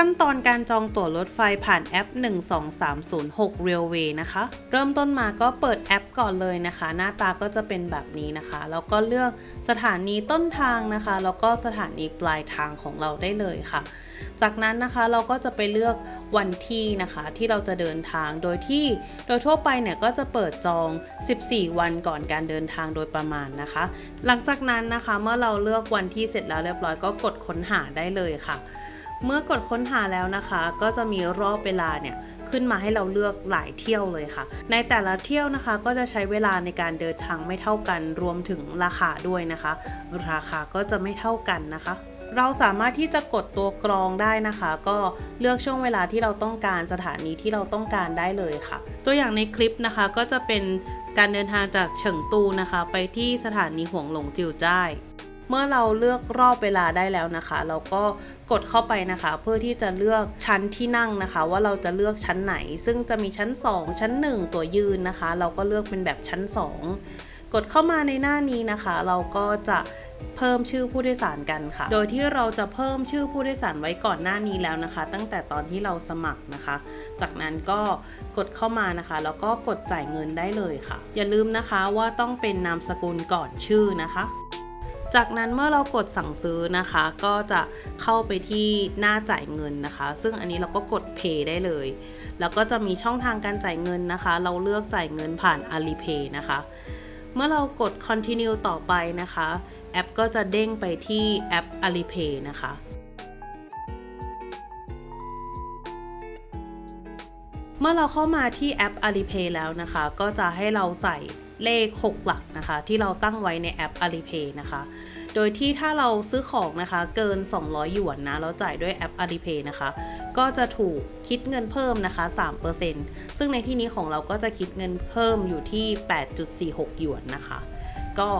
ขั้นตอนการจองตั๋วรถไฟผ่านแอป 12306 Railway นะคะ เริ่มต้นมาก็เปิดแอปก่อนเลยนะคะ หน้าตาก็จะเป็นแบบนี้นะคะ แล้วก็เลือกสถานีต้นทางนะคะ แล้วก็สถานีปลายทางของเราได้เลยค่ะ จากนั้นนะคะเราก็จะไปเลือกวันที่นะคะที่เราจะเดินทางโดยที่โดยทั่วไปเนี่ยก็จะเปิดจอง 14 วันก่อนการเดินทางโดยประมาณนะคะ หลังจากนั้นนะคะเมื่อเราเลือกวันที่เสร็จแล้วเรียบร้อยก็กดค้นหาได้เลยค่ะ เมื่อกดค้นหาแล้วนะคะ ก็จะมีรอบเวลาเนี่ยขึ้นมาให้เราเลือกหลายเที่ยวเลยค่ะ ในแต่ละเที่ยวนะคะก็จะใช้เวลาในการเดินทางไม่เท่ากัน รวมถึงราคาด้วยนะคะ ราคาก็จะไม่เท่ากันนะคะ เราสามารถที่จะกดตัวกรองได้นะคะ ก็เลือกช่วงเวลาที่เราต้องการสถานีที่เราต้องการได้เลยค่ะ ตัวอย่างในคลิปนะคะก็จะเป็นการเดินทางจากเฉิงตูนะคะ ไปที่สถานีหวงหลงจิวจ้ายเมื่อเราเลือกรอบเวลาได้แล้วนะคะ เราก็ กดเข้าไปนะคะ เพื่อที่จะเลือกชั้นที่นั่งนะคะ ว่าเราจะเลือกชั้นไหน ซึ่งจะมีชั้น 2 ชั้น 1 ตัวยืนนะคะ เราก็เลือกเป็นแบบชั้น 2 กดเข้ามาในหน้านี้นะคะ เราก็จะเพิ่มชื่อผู้โดยสารกันค่ะ โดยที่เราจะเพิ่มชื่อผู้โดยสารไว้ก่อนหน้านี้แล้วนะคะ ตั้งแต่ตอนที่เราสมัครนะคะ จากนั้นก็กดเข้ามานะคะ แล้วก็กดจ่ายเงินได้เลยค่ะ อย่าลืมนะคะว่าต้องเป็นนามสกุลก่อนชื่อนะคะ จากนั้นเมื่อเรากดสั่งซื้อนะคะ ก็จะเข้าไปที่หน้าจ่ายเงินนะคะ ซึ่งอันนี้เราก็กด Pay ได้เลย แล้วก็จะมีช่องทางการจ่ายเงินนะคะ เราเลือกจ่ายเงินผ่าน Alipay นะคะ เมื่อเรากด continue ต่อไปนะคะ แอปก็จะเด้งไปที่แอป Alipay นะคะเมื่อเราเข้ามาที่แอป Alipay แล้วนะคะ ก็จะให้เราใส่ เลข 6 หลักนะคะ ที่เราตั้งไว้ในแอป Alipay นะคะ โดยที่ถ้าเราซื้อของนะคะเกิน 200 หยวนนะแล้วจ่ายด้วยแอป Alipay นะคะ ก็จะถูกคิดเงินเพิ่มนะคะ 3%ซึ่งในที่นี้ของเราก็จะคิดเงินเพิ่มอยู่ที่ 8.46 หยวนนะคะ ก็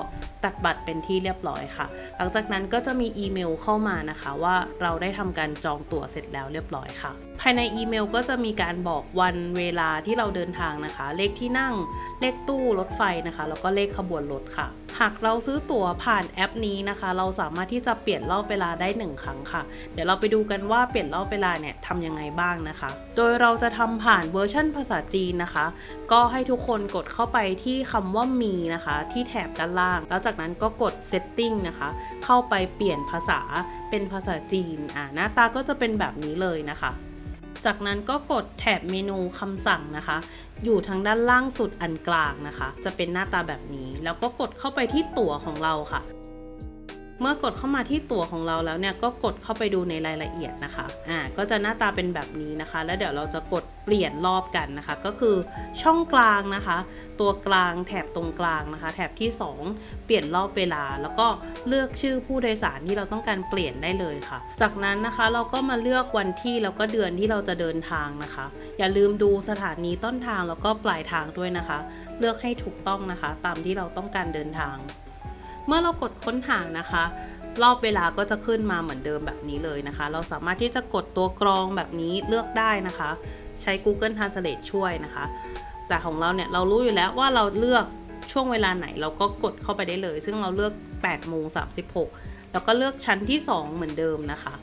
ตัดบัตรเป็นที่เรียบร้อยค่ะ หลังจากนั้นก็จะมีอีเมลเข้ามานะคะว่าเราได้ทำการจองตั๋วเสร็จแล้วเรียบร้อยค่ะ ภายในอีเมลก็จะมีการบอกวันเวลาที่เราเดินทางนะคะ เลขที่นั่ง เลขตู้รถไฟนะคะ แล้วก็เลขขบวนรถค่ะ หากเราซื้อตั๋วผ่านแอปนี้นะคะ เราสามารถที่จะเปลี่ยนรอบเวลาได้หนึ่งครั้งค่ะ เดี๋ยวเราไปดูกันว่าเปลี่ยนรอบเวลาเนี่ยทำยังไงบ้างนะคะ โดยเราจะทำผ่านเวอร์ชันภาษาจีนนะคะ ก็ให้ทุกคนกดเข้าไปที่คำว่ามีนะคะ ที่แถบด้านล่าง แล้วจากนั้นก็กด setting นะคะ เข้าไปเปลี่ยนภาษาเป็นภาษาจีน อ่าหน้าตาก็จะเป็นแบบนี้เลยนะคะ จากนั้นก็กดแถบเมนูคำสั่งนะคะ อยู่ทางด้านล่างสุดอันกลางนะคะ จะเป็นหน้าตาแบบนี้ แล้วก็กดเข้าไปที่ตั๋วของเราค่ะ เมื่อกดเข้ามาที่ตั๋วของเราแล้วเนี่ยก็กดเข้าไปดูในรายละเอียดนะคะอ่าก็จะหน้าตาเป็นแบบนี้นะคะ แล้วเดี๋ยวเราจะกดเปลี่ยนรอบกันนะคะ ก็คือช่องกลางนะคะ ตัวกลางแถบตรงกลางนะคะ แถบที่ 2 เปลี่ยนรอบเวลา แล้วก็เลือกชื่อผู้โดยสารที่เราต้องการเปลี่ยนได้เลยค่ะ จากนั้นนะคะเราก็มาเลือกวันที่แล้วก็เดือนที่เราจะเดินทางนะคะ อย่าลืมดูสถานีต้นทางแล้วก็ปลายทางด้วยนะคะ เลือกให้ถูกต้องนะคะ ตามที่เราต้องการเดินทาง เมื่อเรากดค้นหานะคะ รอบเวลาก็จะขึ้นมาเหมือนเดิมแบบนี้เลยนะคะ เราสามารถที่จะกดตัวกรองแบบนี้เลือกได้นะคะ ใช้ Google Translate ช่วยนะคะ แต่ของเราเนี่ยเรารู้อยู่แล้วว่าเราเลือกช่วงเวลาไหนเราก็กดเข้าไปได้เลย ซึ่งเราเลือก8โมง36 แล้วก็เลือกชั้นที่ 2 เหมือนเดิมนะคะ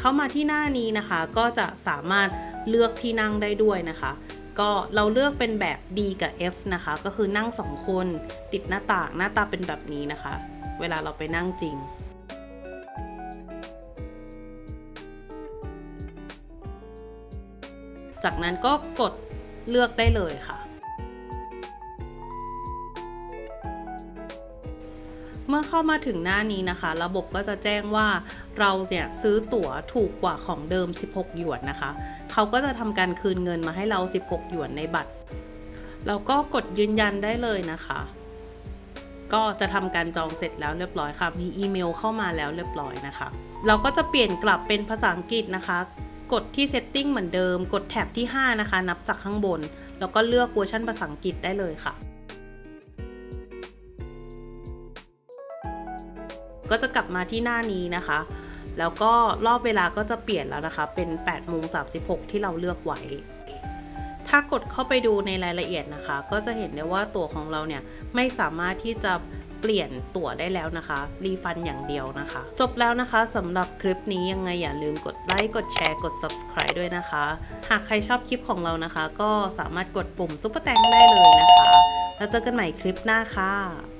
เข้ามาที่หน้านี้นะคะก็จะสามารถเลือกที่นั่งได้ด้วยนะคะ ก็เราเลือกเป็นแบบ D กับ F นะคะ ก็คือนั่ง2คนติดหน้าต่างหน้าตาเป็นแบบนี้นะคะ เวลาเราไปนั่งจริง จากนั้นก็กดเลือกได้เลยค่ะ อเข้ามาถึงหน้านี้นะคะ ระบบก็จะแจ้งว่าเราเนี่ยซื้อตั๋วถูกกว่าของเดิม 16 หยวนนะคะ เขาก็จะทำการคืนเงินมาให้เรา 16 หยวนในบัตร เราก็กดยืนยันได้เลยนะคะ ก็จะทำการจองเสร็จแล้วเรียบร้อยค่ะ มีอีเมลเข้ามาแล้วเรียบร้อยนะคะ เราก็จะเปลี่ยนกลับเป็นภาษาอังกฤษนะคะ กดที่ setting เหมือนเดิม กดแท็บที่ 5 นะคะ นับจากข้างบน แล้วก็เลือกเวอร์ชันภาษาอังกฤษได้เลยค่ะ ก็จะกลับมาที่หน้านี้นะคะ แล้วก็รอบเวลาก็จะเปลี่ยนแล้วนะคะ เป็น8โมง36 ที่เราเลือกไว้ ถ้ากดเข้าไปดูในรายละเอียดนะคะ ก็จะเห็นได้ว่าตัวของเราเนี่ยไม่สามารถที่จะเปลี่ยนตั๋วได้แล้วนะคะ รีฟันอย่างเดียวนะคะ จบแล้วนะคะสำหรับคลิปนี้ยังไงอย่าลืมกดไลค์กดแชร์กด subscribe ด้วยนะคะ หากใครชอบคลิปของเรานะคะ ก็สามารถกดปุ่มซุปเปอร์แตงได้เลยนะคะ แล้วเจอกันใหม่คลิปหน้าค่ะ